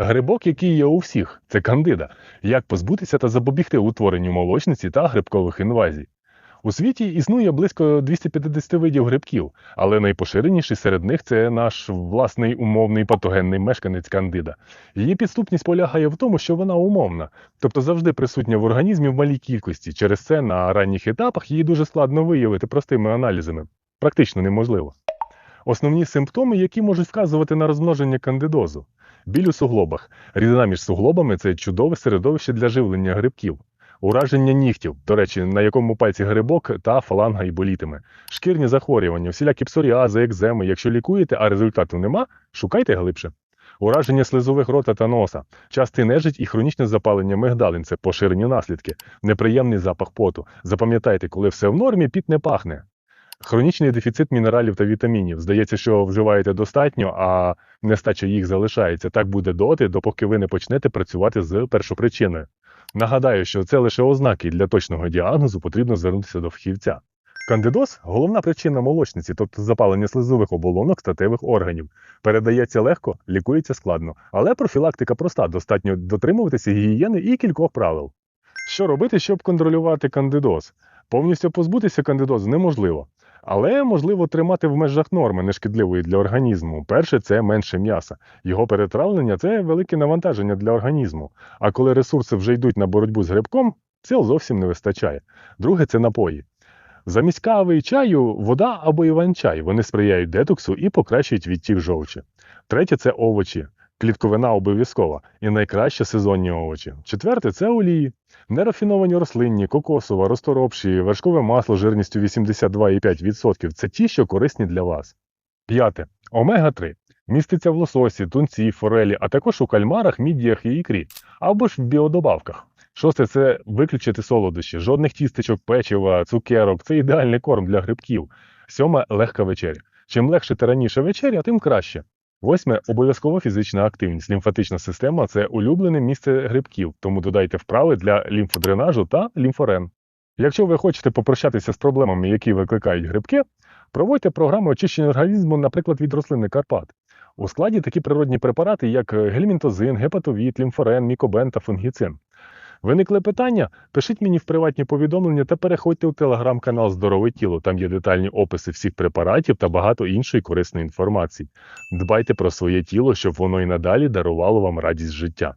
Грибок, який є у всіх, це кандида. Як позбутися та запобігти утворенню молочниці та грибкових інвазій. У світі існує близько 250 видів грибків, але найпоширеніший серед них це наш власний умовний патогенний мешканець кандида. Її підступність полягає в тому, що вона умовна, тобто завжди присутня в організмі в малій кількості. Через це на ранніх етапах її дуже складно виявити простими аналізами. Практично неможливо. Основні симптоми, які можуть вказувати на розмноження кандидозу. Біль у суглобах. Рідина між суглобами це чудове середовище для живлення грибків. Ураження нігтів, до речі, на якому пальці грибок та фаланга і болітиме. Шкірні захворювання, всілякі псоріази, екземи. Якщо лікуєте, а результату нема, шукайте глибше. Ураження слизових рота та носа, частий нежить і хронічне запалення мигдалин це поширені наслідки, неприємний запах поту. Запам'ятайте, коли все в нормі, піт не пахне. Хронічний дефіцит мінералів та вітамінів. Здається, що вживаєте достатньо, а нестача їх залишається. Так буде доти, допоки ви не почнете працювати з першопричиною. Нагадаю, що це лише ознаки для точного діагнозу потрібно звернутися до фахівця. Кандидоз головна причина молочниці, тобто запалення слизових оболонок статевих органів. Передається легко, лікується складно, але профілактика проста, достатньо дотримуватися гігієни і кількох правил. Що робити, щоб контролювати кандидоз? Повністю позбутися кандидозу неможливо. Але можливо тримати в межах норми нешкідливої для організму. Перше це менше м'яса. Його перетравлення це велике навантаження для організму. А коли ресурси вже йдуть на боротьбу з грибком, сил зовсім не вистачає. Друге це напої. Замість кави і чаю вода або іван-чай. Вони сприяють детоксу і покращують відтік жовчі. Третє це овочі. Клітковина обов'язкова і найкраще сезонні овочі. Четверте це олії. Нерафіновані рослинні, кокосова, розторопші, вершкове масло жирністю 82,5% це ті, що корисні для вас. П'яте. Омега-3. Міститься в лососі, тунці, форелі, а також у кальмарах, мідіях і ікрі, або ж в біодобавках. Шосте це виключити солодощі, жодних тістечок, печива, цукерок. Це ідеальний корм для грибків. Сьоме легка вечеря. Чим легше та раніше вечеря, тим краще. Восьме обов'язково фізична активність. Лімфатична система це улюблене місце грибків, тому додайте вправи для лімфодренажу та лімфорен. Якщо ви хочете попрощатися з проблемами, які викликають грибки, проводьте програму очищення організму, наприклад, від рослини Карпат. У складі такі природні препарати, як гельмінтозин, гепатовіт, лімфорен, мікобен та фунгіцин. Виникли питання? Пишіть мені в приватні повідомлення та переходьте у телеграм-канал Здорове тіло. Там є детальні описи всіх препаратів та багато іншої корисної інформації. Дбайте про своє тіло, щоб воно і надалі дарувало вам радість життя.